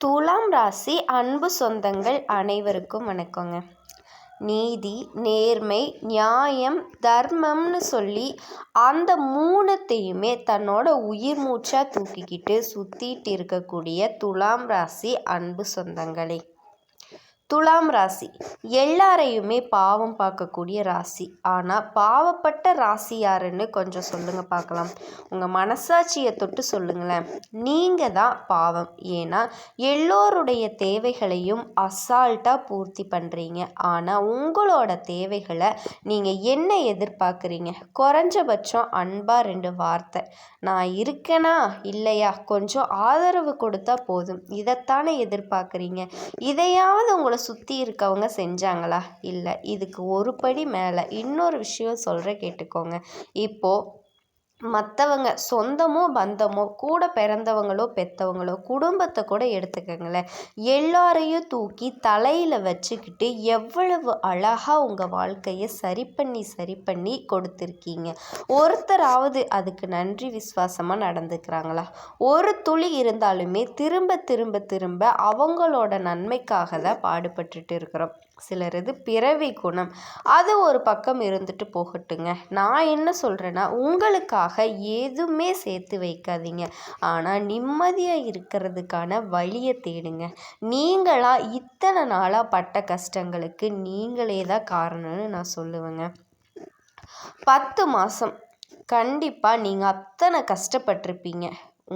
துலாம் ராசி அன்பு சொந்தங்கள் அனைவருக்கும் வணக்கங்க. நீதி நேர்மை நியாயம் தர்மம்னு சொல்லி அந்த மூணுத்தையுமே தன்னோட உயிர் மூச்சாக தூக்கிக்கிட்டு சுற்றிட்டு இருக்கக்கூடிய துலாம் ராசி அன்பு சொந்தங்களே. துலாம் ராசி. எல்லாரையுமே பாவம் பார்க்கக்கூடிய ராசி. ஆனால் பாவப்பட்ட ராசி யாருன்னு கொஞ்சம் சொல்லுங்கள் பார்க்கலாம். உங்கள் மனசாட்சியை தொட்டு சொல்லுங்களேன். நீங்கள் தான் பாவம். ஏன்னா எல்லோருடைய தேவைகளையும் அசால்ட்டாக பூர்த்தி பண்ணுறீங்க ஆனால் உங்களோட தேவைகளை நீங்கள் என்ன எதிர்பார்க்குறீங்க? குறைஞ்சபட்சம் அன்பாக ரெண்டு வார்த்தை. நான் இருக்கேனா? இல்லையா? கொஞ்சம் ஆதரவு கொடுத்தா போதும். இதைத்தானே எதிர்பார்க்குறீங்க? இதையாவது உங்களை சுற்றி இருக்கவங்க செஞ்சாங்களா? இல்லை இதுக்கு ஒரு படி மேலே இன்னொரு விஷயம் சொல்கிறேன் கேட்டுக்கோங்க. இப்போது மற்றவங்க சொந்தமோ பந்தமோ கூட பிறந்தவங்களோ பெற்றவங்களோ குடும்பத்தை கூட எடுத்துக்கங்களேன். எல்லாரையும் தூக்கி தலையில் வச்சுக்கிட்டு எவ்வளவு அழகாக உங்கள் வாழ்க்கையை சரி பண்ணி சரி பண்ணி கொடுத்துருக்கீங்க. ஒருத்தராவது அதுக்கு நன்றி விசுவாசமாக நடந்துக்கிறாங்களா? ஒரு துளி இருந்தாலுமே திரும்ப திரும்ப திரும்ப அவங்களோட நன்மைக்காக தான் பாடுபட்டுட்டு இருக்கிறோம். சிலரது பிறவி குணம். அது ஒரு பக்கம் இருந்துட்டு போகட்டுங்க. நான் என்ன சொல்கிறேன்னா உங்களுக்காக எதுவுமே சேர்த்து வைக்காதீங்க. ஆனால் நிம்மதியாக இருக்கிறதுக்கான வழியை தேடுங்க. நீங்களாக இத்தனை நாளாக பட்ட கஷ்டங்களுக்கு நீங்களே தான் காரணம்னு நான் சொல்லுவேங்க. பத்து மாதம் கண்டிப்பாக நீங்கள் அத்தனை கஷ்டப்பட்டிருப்பீங்க.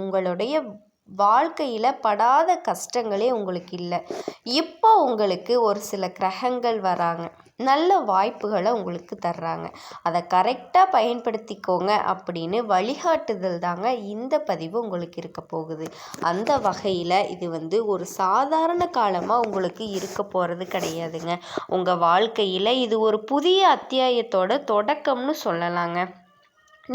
உங்களுடைய வாழ்க்கையில் படாத கஷ்டங்களே உங்களுக்கு இல்லை. இப்போ உங்களுக்கு ஒரு சில கிரகங்கள் வராங்க. நல்ல வாய்ப்புகளை உங்களுக்கு தர்றாங்க. அதை கரெக்டாக பயன்படுத்திக்கோங்க அப்படின்னு வழிகாட்டுதல் தாங்க இந்த பதிவு உங்களுக்கு இருக்க போகுது. அந்த வகையில் இது வந்து ஒரு சாதாரண காலமாக உங்களுக்கு இருக்க போகிறது கிடையாதுங்க. உங்கள் வாழ்க்கையில் இது ஒரு புதிய அத்தியாயத்தோட தொடக்கம்னு சொல்லலாங்க.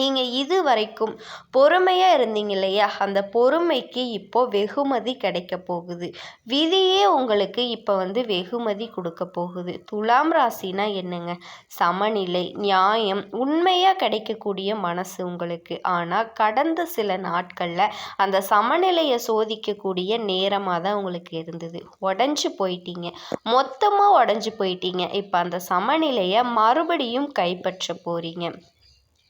நீங்கள் இது வரைக்கும் பொறுமையாக இருந்தீங்க இல்லையா? அந்த பொறுமைக்கு இப்போ வெகுமதி கிடைக்க போகுது. விதியே உங்களுக்கு இப்போ வந்து வெகுமதி கொடுக்க போகுது. துலாம் ராசினா என்னங்க? சமநிலை நியாயம் உண்மையாக கிடைக்கக்கூடிய மனசு உங்களுக்கு. ஆனால் கடந்த சில நாட்களில் அந்த சமநிலையை சோதிக்கக்கூடிய நேரமாக தான் உங்களுக்கு இருந்தது. உடஞ்சி போயிட்டீங்க. மொத்தமாக உடஞ்சி போயிட்டீங்க. இப்போ அந்த சமநிலையை மறுபடியும் கைப்பற்ற போகிறீங்க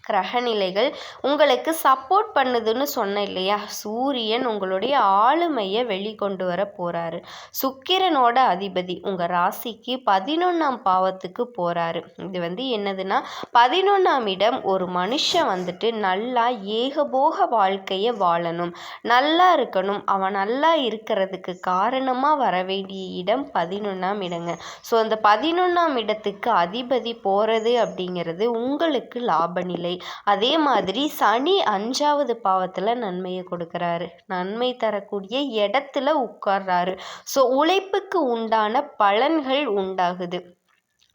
கிரகநிலைகள் உங்களுக்கு சப்போர்ட் பண்ணுதுன்னு சொன்னேன் இல்லையா? சூரியன் உங்களுடைய ஆளுமையை வெளிக்கொண்டு வர போகிறாரு சுக்கிரனோட அதிபதி உங்கள் ராசிக்கு பதினொன்றாம் பாவத்துக்கு போகிறாரு இது வந்து என்னதுன்னா பதினொன்றாம் இடம் ஒரு மனுஷன் வந்துட்டு நல்லா ஏகபோக வாழ்க்கையை வாழணும். நல்லா இருக்கணும். அவன் நல்லா இருக்கிறதுக்கு காரணமாக வர வேண்டிய இடம் பதினொன்றாம் இடங்க. ஸோ அந்த பதினொன்றாம் இடத்துக்கு அதிபதி போகிறது அப்படிங்கிறது உங்களுக்கு லாப நிலை. அதே மாதிரி சனி அஞ்சாவது பாவத்தில் நன்மையை கொடுக்குறாரு. நன்மை தரக்கூடிய இடத்துல உட்கார்றாரு. ஸோ உழைப்புக்கு உண்டான பலன்கள் உண்டாகுது.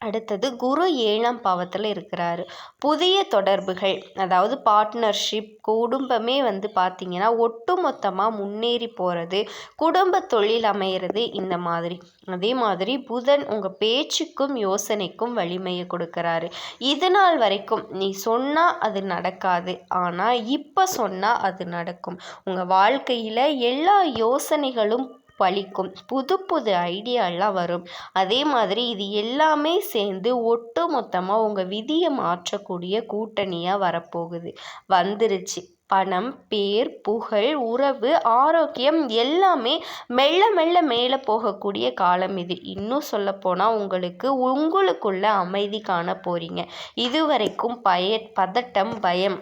அடுத்தது குரு ஏழாம் பாவத்தில் இருக்கிறாரு. புதிய தொடர்புகள் அதாவது பார்ட்னர்ஷிப் குடும்பமே வந்து பார்த்திங்கன்னா ஒட்டுமொத்தமாக முன்னேறி போகிறது குடும்ப தொழில் அமையிறது இந்த மாதிரி. அதே மாதிரி புதன் உங்கள் பேச்சுக்கும் யோசனைக்கும் வலிமையை கொடுக்குறாரு. இது நாள் வரைக்கும் நீ சொன்னால் அது நடக்காது ஆனால் இப்போ சொன்னால் அது நடக்கும். உங்கள் வாழ்க்கையில் எல்லா யோசனைகளும் வலிக்கும் புது புது ஐடியாலாம் வரும். அதே மாதிரி இது எல்லாமே சேர்ந்து ஒட்டு மொத்தமாக உங்கள் விதியை மாற்றக்கூடிய கூட்டணியாக வரப்போகுது. வந்துருச்சு. பணம் பேர் புகழ் உறவு ஆரோக்கியம் எல்லாமே மெல்ல மெல்ல மேலே போகக்கூடிய காலம் இது. இன்னும் சொல்லப்போனால் உங்களுக்கு உங்களுக்குள்ள அமைதி காண போகிறீங்க இதுவரைக்கும் பய பதட்டம் பயம்.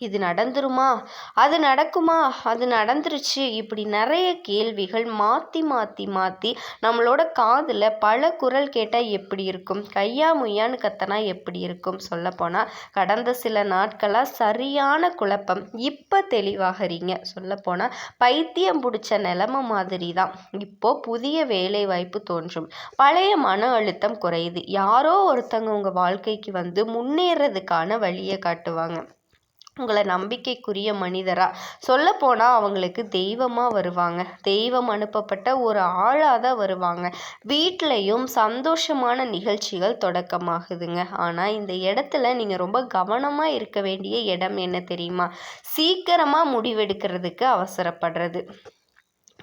இது நடந்துருமா? அது நடக்குமா? அது நடந்துருச்சு. இப்படி நிறைய கேள்விகள் மாற்றி மாற்றி மாற்றி நம்மளோட காதில் பல குரல் கேட்டால் எப்படி இருக்கும்? கையா முய்யான்னு கத்தனா எப்படி இருக்கும்? சொல்லப்போனால் கடந்த சில நாட்களாக சரியான குழப்பம். இப்போ தெளிவாகிறீங்க. சொல்லப்போனால் பைத்தியம் பிடிச்ச நிலமை மாதிரி தான் இப்போது புதிய வேலை வாய்ப்பு தோன்றும். பழைய மன அழுத்தம் குறையுது. யாரோ ஒருத்தங்க உங்கள் வாழ்க்கைக்கு வந்து முன்னேறதுக்கான வழியை காட்டுவாங்க. உங்களை நம்பிக்கைக்குரிய மனிதராக சொல்லப்போனால் அவங்களுக்கு தெய்வமாக வருவாங்க. தெய்வம் அனுப்பப்பட்ட ஒரு ஆளாக தான் வருவாங்க. வீட்லேயும் சந்தோஷமான நிகழ்ச்சிகள் தொடக்கமாகுதுங்க. ஆனால் இந்த இடத்துல நீங்கள் ரொம்ப கவனமாக இருக்க வேண்டிய இடம் என்ன தெரியுமா? சீக்கிரமாக முடிவெடுக்கிறதுக்கு அவசரப்படுறது.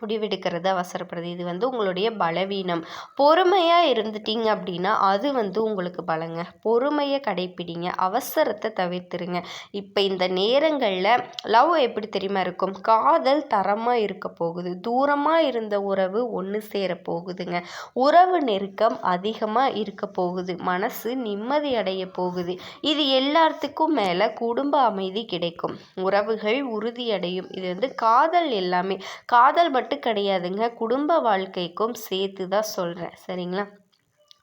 முடிவெடுக்கிறது அவசரப்படுறது இது வந்து உங்களுடைய பலவீனம். பொறுமையாக இருந்துட்டீங்க அப்படின்னா அது வந்து உங்களுக்கு பலங்க. பொறுமையை கடைப்பிடிங்க. அவசரத்தை தவிர்த்துருங்க. இப்போ இந்த நேரங்களில் லவ் எப்படி தெரியுமா இருக்கும்? காதல் தரமாக இருக்க போகுது. தூரமாக இருந்த உறவு ஒன்று சேர போகுதுங்க. உறவு நெருக்கம் அதிகமாக இருக்க போகுது. மனசு நிம்மதி அடைய போகுது. இது எல்லாத்துக்கும் மேலே குடும்ப அமைதி கிடைக்கும். உறவுகள் உறுதியடையும். இது வந்து காதல் எல்லாமே. காதல் மட்டும் மட்டும் கிடையாதுங்க. குடும்ப வாழ்க்கைக்கும் சேர்த்து தான் சொல்கிறேன் சரிங்களா?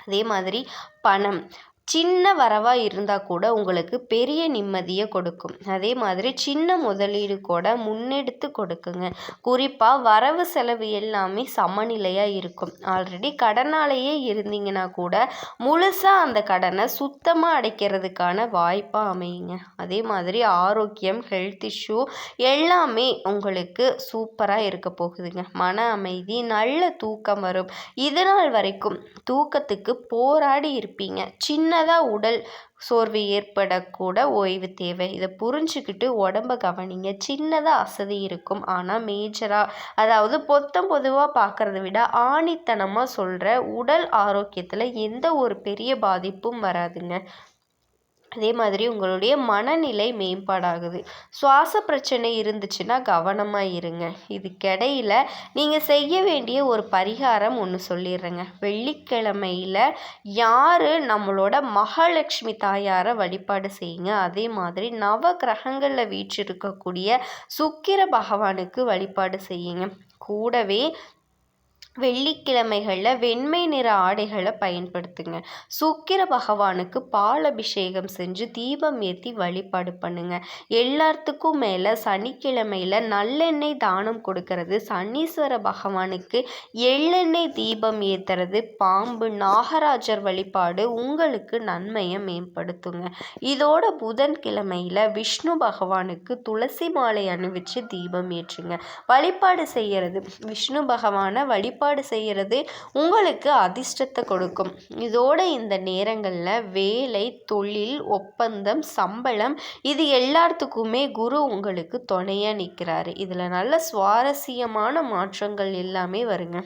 அதே மாதிரி பணம். சின்ன வரவாக இருந்தால் கூட உங்களுக்கு பெரிய நிம்மதியை கொடுக்கும். அதே மாதிரி சின்ன முதலீடு கூட முன்னெடுத்து கொடுக்குங்க. குறிப்பாக வரவு செலவு எல்லாமே சமநிலையாக இருக்கும். ஆல்ரெடி கடனாலேயே இருந்தீங்கன்னா கூட முழுசாக அந்த கடனை சுத்தமாக அடைக்கிறதுக்கான வாய்ப்பாக அமையுங்க. அதே மாதிரி ஆரோக்கியம் ஹெல்த் இஷ்யூ எல்லாமே உங்களுக்கு சூப்பராக இருக்க போகுதுங்க. மன அமைதி நல்ல தூக்கம் வரும். இதனால் வரைக்கும் தூக்கத்துக்கு போராடி இருப்பீங்க. சின்ன சின்னதாக உடல் சோர்வு ஏற்படக்கூட ஓய்வு தேவை. இதை புரிஞ்சுக்கிட்டு உடம்ப கவனிங்க. சின்னதாக அசதி இருக்கும். ஆனால் மேஜராக அதாவது பொத்தம் பொதுவாக பார்க்குறத விட ஆணித்தனமாக சொல்கிற உடல் ஆரோக்கியத்தில் எந்த ஒரு பெரிய பாதிப்பும் வராதுங்க. அதே மாதிரி உங்களுடைய மனநிலை மேம்பாடாகுது. சுவாச பிரச்சனை இருந்துச்சுன்னா கவனமாக இருங்க. இதுக்கிடையில் நீங்கள் செய்ய வேண்டிய ஒரு பரிகாரம் ஒன்று சொல்லிடுறேங்க. வெள்ளிக்கிழமையில் யார் நம்மளோட மகாலட்சுமி தாயாரை வழிபாடு செய்யுங்க? அதே மாதிரி நவ கிரகங்களில் வீற்றிருக்கக்கூடிய சுக்கிர பகவானுக்கு வழிபாடு செய்யுங்க. கூடவே வெள்ளிக்கிழமைகளில் வெண்மை நிற ஆடைகளை பயன்படுத்துங்க. சுக்கிர பகவானுக்கு பால் அபிஷேகம் செஞ்சு தீபம் ஏற்றி வழிபாடு பண்ணுங்க. எல்லாத்துக்கும் மேலே சனிக்கிழமையில் நல்லெண்ணெய் தானம் கொடுக்கறது சனீஸ்வர பகவானுக்கு எள்ளெண்ணெய் தீபம் ஏற்றுறது பாம்பு நாகராஜர் வழிபாடு உங்களுக்கு நன்மையை மேம்படுத்துங்க. இதோட புதன்கிழமையில் விஷ்ணு பகவானுக்கு துளசி மாலை அணிவிச்சு தீபம் ஏற்றுங்க. வழிபாடு செய்கிறது விஷ்ணு பகவானை வழிபாடு ஏற்பாடு செய்கிறது உங்களுக்கு அதிர்ஷ்டத்தை கொடுக்கும். இதோட இந்த நேரங்களில் வேலை தொழில் ஒப்பந்தம் சம்பளம் இது எல்லாத்துக்குமே குரு உங்களுக்கு துணையாக நிற்கிறாரு இதில் நல்ல சுவாரஸ்யமான மாற்றங்கள் எல்லாமே வருங்க.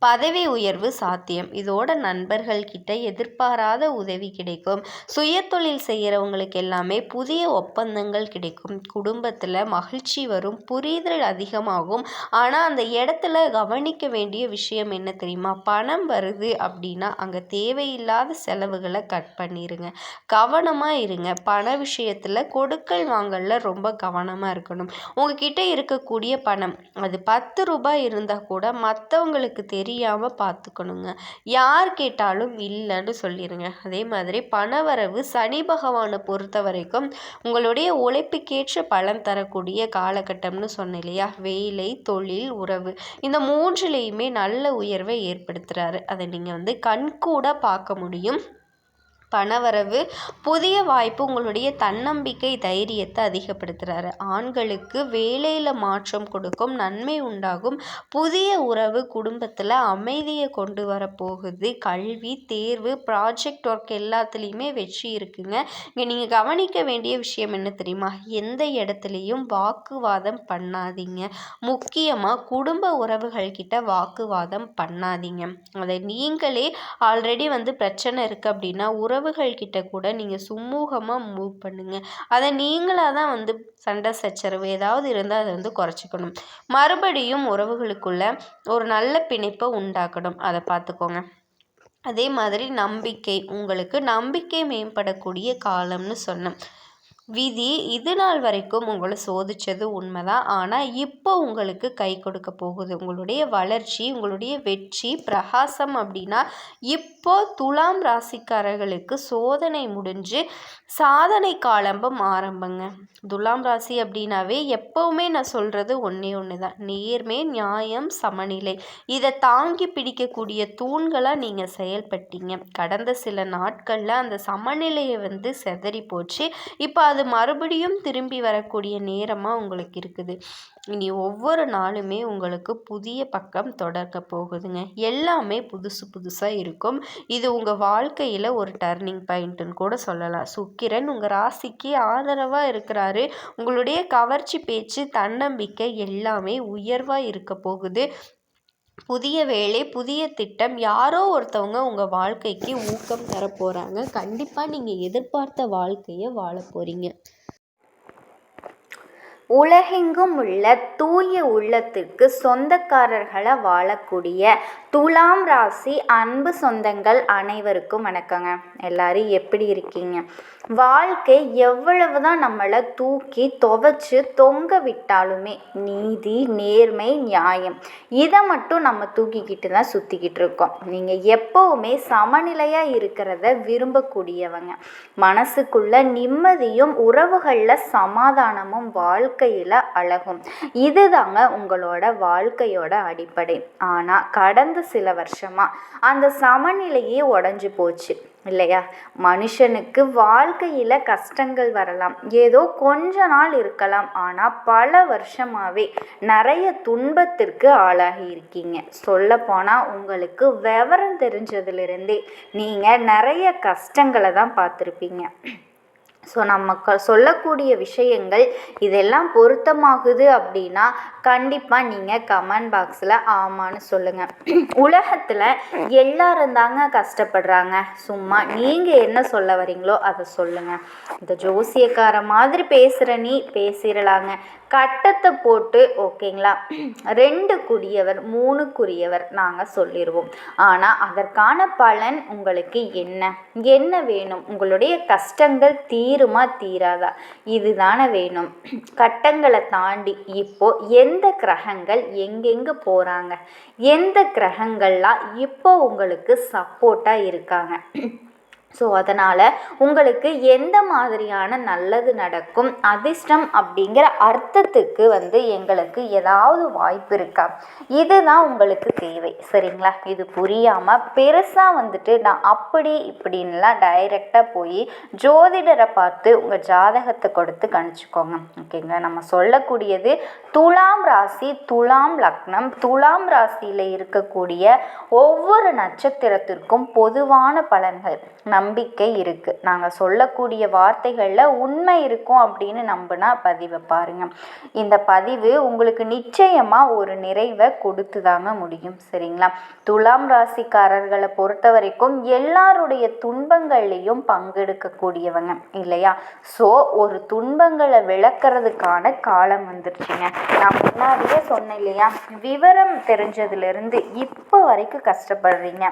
பதவி உயர்வு சாத்தியம். இதோட நண்பர்கள் கிட்ட எதிர்பாராத உதவி கிடைக்கும். சுயதொழில் செய்கிறவங்களுக்கு எல்லாமே புதிய ஒப்பந்தங்கள் கிடைக்கும். குடும்பத்தில் மகிழ்ச்சி வரும். புரிதல் அதிகமாகும். ஆனால் அந்த இடத்துல கவனிக்க வேண்டிய விஷயம் என்ன தெரியுமா? பணம் வருது அப்படின்னா அங்கே தேவையில்லாத செலவுகளை கட் பண்ணிடுங்க கவனமாக இருங்க. பண விஷயத்தில் கொடுக்கல் வாங்கலில் ரொம்ப கவனமாக இருக்கணும். உங்ககிட்ட இருக்கக்கூடிய பணம் அது பத்து ரூபாய் இருந்தால் கூட மற்றவங்களுக்கு தெரிய தெரியாமல் பார்த்துக்கணுங்க யார் கேட்டாலும் இல்லைன்னு சொல்லிடுங்க அதே மாதிரி பணவரவு சனி பகவானை பொறுத்த வரைக்கும் உங்களுடைய உழைப்புக்கேற்ற பலன் தரக்கூடிய காலகட்டம்னு சொன்னேன் இல்லையா? வேலை தொழில் உறவு. இந்த மூன்றுலேயுமே நல்ல உயர்வை ஏற்படுத்துகிறாரு அதை நீங்கள் வந்து கண்கூட பார்க்க முடியும். பணவரவு புதிய வாய்ப்பு உங்களுடைய தன்னம்பிக்கை தைரியத்தை அதிகப்படுத்துகிறாரு ஆண்களுக்கு வேலையில் மாற்றம் கொடுக்கும் நன்மை உண்டாகும் புதிய உறவு குடும்பத்தில் அமைதியை கொண்டு வரப்போகுது. கல்வி தேர்வு ப்ராஜெக்ட் ஒர்க் எல்லாத்துலேயுமே வெற்றி இருக்குங்க. இங்கே நீங்கள் கவனிக்க வேண்டிய விஷயம் என்ன தெரியுமா? எந்த இடத்துலையும் வாக்குவாதம் பண்ணாதீங்க. முக்கியமாக குடும்ப உறவுகள்கிட்ட வாக்குவாதம் பண்ணாதீங்க. அதை நீங்களே ஆல்ரெடி வந்து பிரச்சனை இருக்குது அப்படின்னா உறவு உறவுகள் கிட்ட கூட நீங்கள் சுமூகமாக மூவ் பண்ணுங்கள் அதை நீங்களாக தான் வந்து சண்டை சச்சரவு ஏதாவது இருந்தால் அதை வந்து குறைச்சிக்கணும். மறுபடியும் உறவுகளுக்குள்ள ஒரு நல்ல பிணைப்பை உண்டாக்கணும். அதை பார்த்துக்கோங்க. அதே மாதிரி நம்பிக்கை உங்களுக்கு நம்பிக்கை மேம்படக்கூடிய காலம்னு சொன்னேன். விதி இது நாள் வரைக்கும் உங்களை சோதித்தது உண்மைதான் ஆனால் இப்போ உங்களுக்கு கை கொடுக்க போகுது. உங்களுடைய வளர்ச்சி உங்களுடைய வெற்றி பிரகாசம் அப்படின்னா இப்போ துலாம் ராசிக்காரர்களுக்கு சோதனை முடிஞ்சு சாதனை காலம்பம் ஆரம்பங்க. துலாம் ராசி அப்படின்னாவே எப்போவுமே நான் சொல்கிறது ஒன்றே ஒன்று தான் நேர்மை நியாயம் சமநிலை. இதை தாங்கி பிடிக்கக்கூடிய தூண்களாக நீங்கள் செயல்பட்டீங்க. கடந்த சில நாட்களில் அந்த சமநிலையை வந்து செதறி போச்சு. இப்போ அது அது மறுபடியும் திரும்பி வரக்கூடிய நேரமாக உங்களுக்கு இருக்குது. இனி ஒவ்வொரு நாளுமே உங்களுக்கு புதிய பக்கம் தொடர்க்க போகுதுங்க. எல்லாமே புதுசு புதுசாக இருக்கும். இது உங்கள் வாழ்க்கையில் ஒரு டர்னிங் பாயிண்ட்டுன்னு கூட சொல்லலாம். சுக்கிரன் உங்கள் ராசிக்கு ஆதரவாக இருக்கிறாரு. உங்களுடைய கவர்ச்சி பேச்சு தன்னம்பிக்கை எல்லாமே உயர்வாக இருக்க போகுது. புதிய வேலை புதிய திட்டம் யாரோ ஒருத்தவங்க உங்கள் வாழ்க்கைக்கு ஊக்கம் தர போகிறாங்க கண்டிப்பாக நீங்கள் எதிர்பார்த்த வாழ்க்கையை வாழ போகிறீங்க உலகெங்கும் உள்ள தூய உள்ளத்திற்கு சொந்தக்காரர்களை வாழக்கூடிய துலாம் ராசி அன்பு சொந்தங்கள் அனைவருக்கும் வணக்கங்க. எல்லாரும் எப்படி இருக்கீங்க? வாழ்க்கை எவ்வளவு தான் நம்மளை தூக்கி துவைச்சு தொங்க விட்டாலுமே நீதி நேர்மை நியாயம் இதை மட்டும் நம்ம தூக்கிக்கிட்டு தான் சுற்றிக்கிட்டு இருக்கோம். நீங்கள் எப்போவுமே சமநிலையாக இருக்கிறத விரும்பக்கூடியவங்க. மனசுக்குள்ள நிம்மதியும் உறவுகளில் சமாதானமும் வாழ்க்கையில் அழகும். இதுதாங்க உங்களோட வாழ்க்கையோட அடிப்படை. ஆனால் கடந்த சில வருஷமாக அந்த சமநிலையே உடஞ்சி போச்சு. இல்லையா? மனுஷனுக்கு வாழ்க்கையில் கஷ்டங்கள் வரலாம். ஏதோ கொஞ்ச நாள் இருக்கலாம். ஆனால் பல வருஷமாகவே நிறைய துன்பத்திற்கு ஆளாகி இருக்கீங்க. சொல்லப்போனால் உங்களுக்கு விவரம் தெரிஞ்சதுலேருந்தே நீங்கள் நிறைய கஷ்டங்களை தான் பார்த்துருப்பீங்க. ஸோ நம்ம க சொல்லக்கூடிய விஷயங்கள் இதெல்லாம் பொருத்தமாகுது அப்படின்னா கண்டிப்பாக நீங்கள் கமெண்ட் பாக்ஸில் ஆமான்னு சொல்லுங்கள் உலகத்தில் எல்லாரும் தாங்க கஷ்டப்படுறாங்க. சும்மா நீங்கள் என்ன சொல்ல வரீங்களோ அதை சொல்லுங்கள் இந்த ஜோசியக்கார மாதிரி பேசுகிற நீ பேசிடலாங்க கட்டத்தை போட்டு ஓகேங்களா? ரெண்டு குடியவர் மூணுக்குரியவர் நாங்கள் சொல்லிடுவோம் ஆனால் அதற்கான பலன் உங்களுக்கு என்ன? என்ன வேணும்? உங்களுடைய கஷ்டங்கள் தீ தீருமா தீராதா? இதுதானே வேணும். கட்டங்களை தாண்டி இப்போ எந்த கிரகங்கள் எங்கெங்கே போகிறாங்க எந்த கிரகங்கள்லாம் இப்போ உங்களுக்கு சப்போர்ட்டாக இருக்காங்க? ஸோ அதனால் உங்களுக்கு எந்த மாதிரியான நல்லது நடக்கும் அதிர்ஷ்டம் அப்படிங்கிற அர்த்தத்துக்கு வந்து எங்களுக்கு ஏதாவது வாய்ப்பு இருக்கா? இதுதான் உங்களுக்கு தேவை. சரிங்களா? இது புரியாமல் பெருசாக வந்துட்டு நான் அப்படி இப்படின்லாம் டைரெக்டாக போய் ஜோதிடரை பார்த்து உங்கள் ஜாதகத்தை கொடுத்து கணிச்சுக்கோங்க. ஓகேங்களா? நம்ம சொல்லக்கூடியது துலாம் ராசி துலாம் லக்னம். துலாம் ராசியில் இருக்கக்கூடிய ஒவ்வொரு நட்சத்திரத்திற்கும் பொதுவான பலன்கள். நம்பிக்கை இருக்குது நாங்கள் சொல்லக்கூடிய வார்த்தைகளில் உண்மை இருக்கும் அப்படின்னு நம்பினா பதிவை பாருங்கள் இந்த பதிவு உங்களுக்கு நிச்சயமாக ஒரு நிறைவை கொடுத்து தாங்க முடியும். சரிங்களா? துலாம் ராசிக்காரர்களை பொறுத்த வரைக்கும் எல்லாருடைய துன்பங்கள்லேயும் பங்கெடுக்கக்கூடியவங்க இல்லையா? ஸோ ஒரு துன்பங்களை விளக்குறதுக்கான காலம் வந்துருச்சுங்க. நான் முன்னாடியே சொன்னேன் இல்லையா? விவரம் தெரிஞ்சதுலேருந்து இப்போ வரைக்கும் கஷ்டப்படுறீங்க.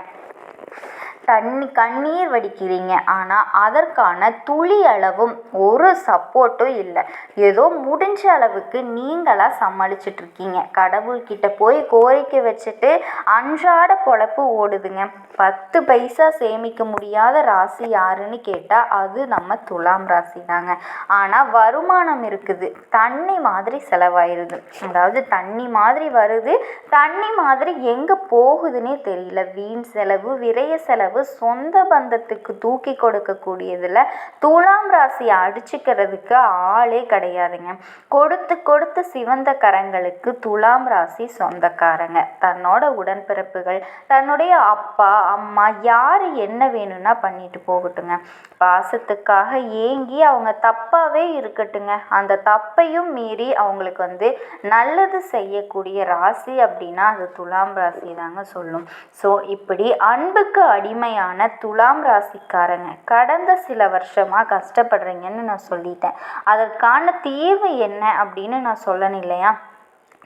தண்ணி கண்ணீர் வடிக்கிறீங்க. ஆனால் அதற்கான துளி அளவும் ஒரு சப்போர்ட்டும் இல்லை. ஏதோ முடிஞ்ச அளவுக்கு நீங்களாக சமாளிச்சிட்ருக்கீங்க. கடவுள்கிட்ட போய் கோரிக்கை வச்சுட்டு அன்றாட பொழப்பு ஓடுதுங்க. பத்து பைசா சேமிக்க முடியாத ராசி யாருன்னு கேட்டால் அது நம்ம துலாம் ராசி தாங்க. ஆனால் வருமானம் இருக்குது. தண்ணி மாதிரி செலவாயிருது. அதாவது தண்ணி மாதிரி வருது. தண்ணி மாதிரி எங்கே போகுதுன்னே தெரியல. வீண் செலவு விரைய செலவு அளவு சொந்த பந்தத்துக்கு தூக்கி கொடுக்கக்கூடியதில் துலாம் ராசியை அடிச்சுக்கிறதுக்கு ஆளே கிடையாதுங்க. கொடுத்து கொடுத்து சிவந்த கரங்களுக்கு துலாம் ராசி சொந்தக்காரங்க. தன்னோட உடன்பிறப்புகள் தன்னுடைய அப்பா அம்மா யார் என்ன வேணும்னா பண்ணிட்டு போகட்டுங்க. பாசத்துக்காக ஏங்கி அவங்க தப்பாகவே இருக்கட்டுங்க. அந்த தப்பையும் மீறி அவங்களுக்கு வந்து நல்லது செய்யக்கூடிய ராசி அப்படின்னா அது துலாம் ராசி தாங்க சொல்லும். ஸோ இப்படி அன்புக்கு அடிமை உண்மையான துலாம் ராசிக்காரங்க. கடந்த சில வருஷமாக கஷ்டப்படுறீங்கன்னு நான் சொல்லிட்டேன். அதற்கான தீர்வு என்ன அப்படின்னு நான் சொல்லணும் இல்லையா?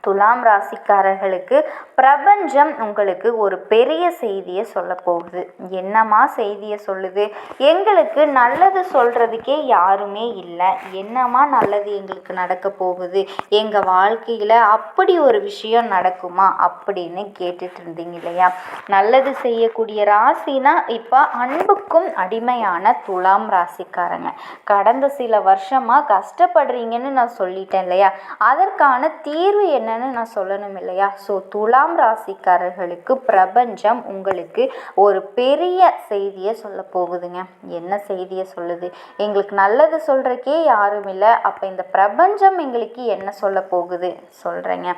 துலாம் ராசிக்காரர்களுக்கு பிரபஞ்சம் உங்களுக்கு ஒரு பெரிய செய்தியை சொல்ல போகுது. என்னம்மா செய்தியை சொல்லுது? எங்களுக்கு நல்லது சொல்கிறதுக்கே யாருமே இல்லை. என்னம்மா நல்லது எங்களுக்கு நடக்க போகுது? எங்கள் வாழ்க்கையில் அப்படி ஒரு விஷயம் நடக்குமா? அப்படின்னு கேட்டுட்டு இருந்தீங்க இல்லையா? நல்லது செய்யக்கூடிய ராசினா இப்போ அன்புக்கும் அடிமையான துலாம் ராசிக்காரங்க. கடந்த சில வருஷமாக கஷ்டப்படுறீங்கன்னு நான் சொல்லிட்டேன் இல்லையா? அதற்கான தீர்வு என்னன்னு நான் சொல்லணும் இல்லையா? ஸோ துலாம் ராசிக்காரர்களுக்கு பிரபஞ்சம் உங்களுக்கு ஒரு பெரிய செய்தியை சொல்ல போகுதுங்க. என்ன செய்தியை சொல்லுது? எங்களுக்கு நல்லது சொல்கிறக்கே யாரும் இல்லை. அப்போ இந்த பிரபஞ்சம் எங்களுக்கு என்ன சொல்ல போகுது? சொல்கிறேங்க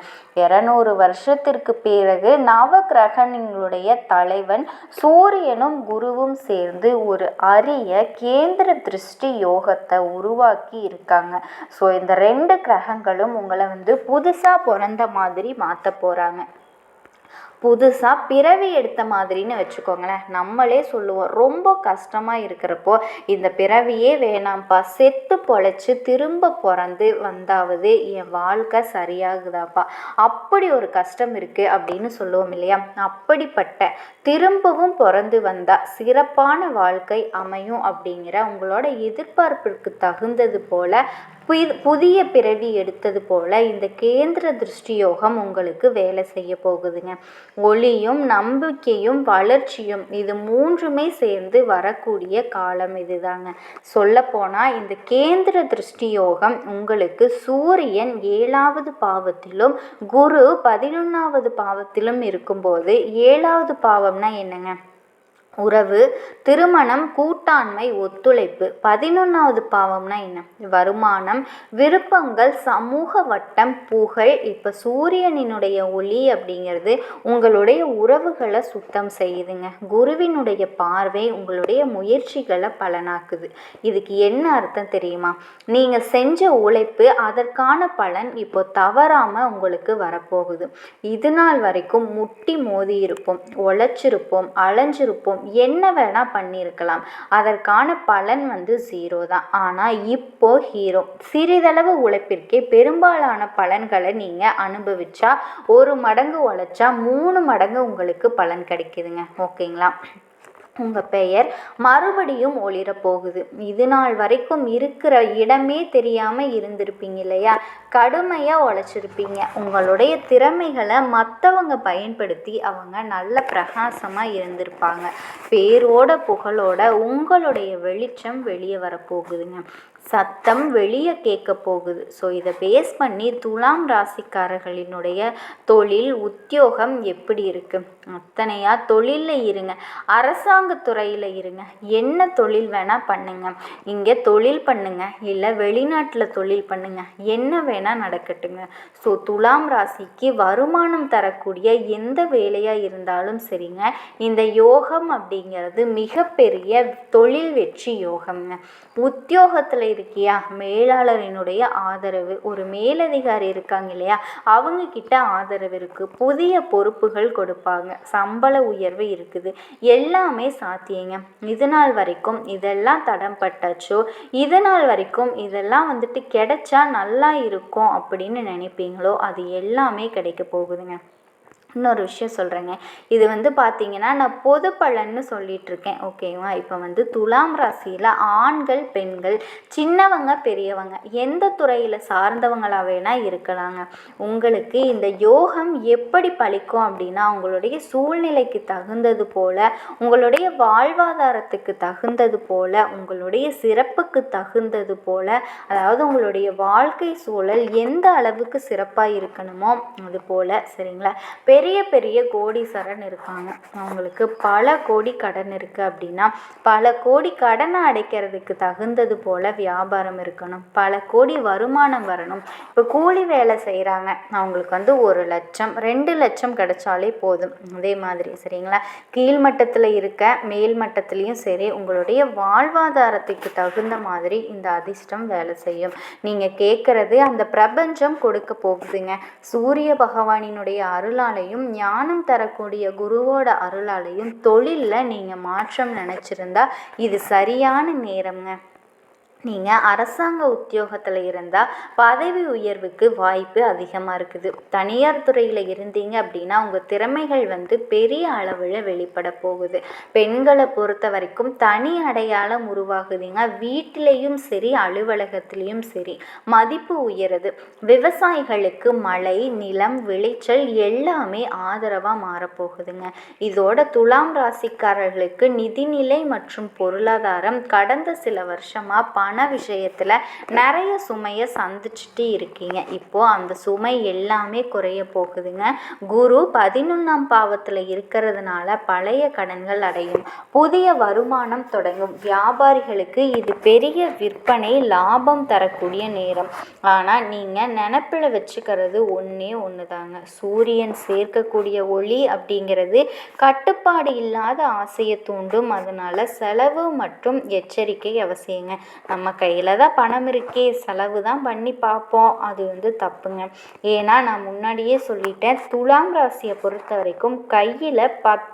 இரநூறு வருஷத்திற்கு பிறகு நவ தலைவன் சூரியனும் குருவும் சேர்ந்து ஒரு அரிய கேந்திர திருஷ்டி யோகத்தை உருவாக்கி இருக்காங்க. ஸோ இந்த ரெண்டு கிரகங்களும் உங்களை வந்து புதுசாக பிறந்த மாதிரி மாற்ற போகிறாங்க புதுசாக பிறவி எடுத்த மாதிரின்னு வச்சுக்கோங்களேன். நம்மளே சொல்லுவோம் ரொம்ப கஷ்டமாக இருக்கிறப்போ இந்த பிறவியே வேணாம்ப்பா. செத்து பொழைச்சி திரும்ப பிறந்து வந்தாவது என் வாழ்க்கை சரியாகுதாப்பா. அப்படி ஒரு கஷ்டம் இருக்குது அப்படின்னு சொல்லுவோம் இல்லையா? அப்படிப்பட்ட திரும்பவும் பிறந்து வந்தால் சிறப்பான வாழ்க்கை அமையும் அப்படிங்கிற உங்களோட எதிர்பார்ப்பிற்கு தகுந்தது போல் புதிய பிறவி எடுத்தது போல இந்த கேந்திர திருஷ்டி யோகம் உங்களுக்கு வேலை செய்ய போகுதுங்க. ஒளியும் நம்பிக்கையும் வளர்ச்சியும் இது மூன்றுமே சேர்ந்து வரக்கூடிய காலம் இதுதாங்க. சொல்லப்போனால் இந்த கேந்திர திருஷ்டி யோகம் உங்களுக்கு சூரியன் ஏழாவது பாவத்திலும் குரு பதினொன்றாவது பாவத்திலும் இருக்கும்போது ஏழாவது பாவம்னா என்னங்க? உறவு திருமணம் கூட்டாண்மை ஒத்துழைப்பு. பதினொன்றாவது பாவம்னா என்ன? வருமானம் விருப்பங்கள் சமூக வட்டம் புகழ். இப்போ சூரியனினுடைய ஒளி அப்படிங்கிறது உங்களுடைய உறவுகளை சுத்தம் செய்யுதுங்க. குருவினுடைய பார்வை உங்களுடைய முயற்சிகளை பலனாக்குது. இதுக்கு என்ன அர்த்தம் தெரியுமா? நீங்கள் செஞ்ச உழைப்பு அதற்கான பலன் இப்போ தவறாமல் உங்களுக்கு வரப்போகுது. இது நாள் வரைக்கும் முட்டி மோதி இருப்போம் உழைச்சிருப்போம் அலைஞ்சிருப்போம் என்ன வேணால் பண்ணியிருக்கலாம் அதற்கான பலன் வந்து ஜீரோ தான். ஆனால் இப்போ ஹீரோ சிறிதளவு உழைப்பிற்கே பெரும்பாலான பலன்களை நீங்கள் அனுபவிச்சா ஒரு மடங்கு உழைச்சா மூணு மடங்கு உங்களுக்கு பலன் கிடைக்குதுங்க. ஓகேங்களா? உங்கள் பெயர் மறுபடியும் ஒளிரப் போகுது. இது நாள் வரைக்கும் இருக்கிற இடமே தெரியாமல் இருந்திருப்பீங்க இல்லையா? கடுமையாக உழைச்சிருப்பீங்க. உங்களுடைய திறமைகளை மற்றவங்க பயன்படுத்தி அவங்க நல்ல பிரகாசமாக இருந்திருப்பாங்க. பேரோட புகழோட உங்களுடைய வெளிச்சம் வெளியே வரப்போகுதுங்க சத்தம் வெளியே கேட்க போகுது. ஸோ இதை பேஸ் பண்ணி துலாம் ராசிக்காரர்களினுடைய தொழில் உத்தியோகம் எப்படி இருக்குது அத்தனையாக தொழிலில் இருங்க. அரசாங்க துறையில் இருங்க. என்ன தொழில் வேணால் பண்ணுங்க. இங்கே தொழில் பண்ணுங்க. இல்லை வெளிநாட்டில் தொழில் பண்ணுங்க. என்ன வேணால் நடக்கட்டுங்க. ஸோ துலாம் ராசிக்கு வருமானம் தரக்கூடிய எந்த வேலையாக இருந்தாலும் சரிங்க. இந்த யோகம் அப்படிங்கிறது மிகப்பெரிய தொழில் வெற்றி யோகம்ங்க. உத்தியோகத்தில் இருக்கியா? மேலாளரினுடைய ஆதரவு. ஒரு மேலதிகாரி இருக்காங்க இல்லையா? அவங்க கிட்ட ஆதரவு இருக்குது புதிய பொறுப்புகள் கொடுப்பாங்க. சம்பள உயர்வு இருக்குது. எல்லாமே சாத்தியங்க. இது நாள் வரைக்கும் இதெல்லாம் தடம் பட்டாச்சோ? இது நாள் வரைக்கும் இதெல்லாம் வந்துட்டு கிடைச்சா நல்லா இருக்கும் அப்படின்னு நினைப்பீங்களோ? அது எல்லாமே கிடைக்க போகுதுங்க. இன்னொரு விஷயம் சொல்கிறேங்க இது வந்து பார்த்தீங்கன்னா நான் பொது பலன்னு சொல்லிகிட்ருக்கேன் இருக்கேன் ஓகேவா இப்போ வந்து துலாம் ராசியில் ஆண்கள் பெண்கள் சின்னவங்க பெரியவங்க எந்த துறையில் சார்ந்தவங்களாக வேணால் இருக்கலாங்க. உங்களுக்கு இந்த யோகம் எப்படி பழிக்கும் அப்படின்னா உங்களுடைய சூழ்நிலைக்கு தகுந்தது போல் உங்களுடைய வாழ்வாதாரத்துக்கு தகுந்தது போல் உங்களுடைய சிறப்புக்கு தகுந்தது போல் அதாவது உங்களுடைய வாழ்க்கை சூழல் எந்த அளவுக்கு சிறப்பாக இருக்கணுமோ அது போல் சரிங்களா? பெரிய பெரிய பெரிய கோடீஸ்வரன் இருக்காங்க. அவங்களுக்கு பல கோடி கடன் இருக்குது அப்படின்னா பல கோடி கடனை அடைக்கிறதுக்கு தகுந்தது போல் வியாபாரம் இருக்கணும். பல கோடி வருமானம் வரணும். இப்போ கூலி வேலை செய்கிறாங்க அவங்களுக்கு வந்து ஒரு லட்சம் ரெண்டு லட்சம் கிடைச்சாலே போதும். அதே மாதிரி சரிங்களா? கீழ்மட்டத்தில் இருக்க மேல் மட்டத்துலேயும் சரி உங்களுடைய வாழ்வாதாரத்துக்கு தகுந்த மாதிரி இந்த அதிர்ஷ்டம் வேலை செய்யும். நீங்கள் கேட்குறது அந்த பிரபஞ்சம் கொடுக்க போகுதுங்க. சூரிய பகவானினுடைய அருளாலையும் ஞானம் தரக்கூடிய குருவோட அருளாலையும் தொழிலில் நீங்கள் மாற்றம் நினச்சிருந்தா இது சரியான நேரம்ங்க. நீங்கள் அரசாங்க உத்தியோகத்தில் இருந்தால் பதவி உயர்வுக்கு வாய்ப்பு அதிகமாக இருக்குது. தனியார் துறையில் இருந்தீங்க அப்படின்னா உங்கள் திறமைகள் வந்து பெரிய அளவில் வெளிப்பட போகுது. பெண்களை பொறுத்த வரைக்கும் தனி அடையாளம் உருவாகுதுங்க. வீட்டிலையும் சரி அலுவலகத்திலையும் சரி மதிப்பு உயருது. விவசாயிகளுக்கு மழை நிலம் விளைச்சல் எல்லாமே ஆதரவாக மாறப்போகுதுங்க. இதோட துலாம் ராசிக்காரர்களுக்கு நிதிநிலை மற்றும் பொருளாதாரம் கடந்த சில வருஷமாக பண விஷயத்தில் நிறைய சுமையை சந்திச்சுட்டு இருக்கீங்க. இப்போது அந்த சுமை எல்லாமே குறைய போகுதுங்க. குரு பதினொன்றாம் பாவத்தில் இருக்கிறதுனால பழைய கடன்கள் அடையும். புதிய வருமானம் தொடங்கும். வியாபாரிகளுக்கு இது பெரிய விற்பனை லாபம் தரக்கூடிய நேரம். ஆனால் நீங்கள் நினப்பில் வச்சுக்கிறது ஒன்றே ஒன்று தாங்க சூரியன் சேர்க்கக்கூடிய ஒளி அப்படிங்கிறது கட்டுப்பாடு இல்லாத ஆசையை தூண்டும். அதனால் செலவு மற்றும் எச்சரிக்கை அவசியங்க. நம்ம நம்ம கையில் தான் பணம் இருக்கே செலவு தான் பண்ணி பார்ப்போம். அது வந்து தப்புங்க. ஏன்னா நான் முன்னாடியே சொல்லிட்டேன் துலாம் ராசியை பொறுத்த வரைக்கும் கையில் பத்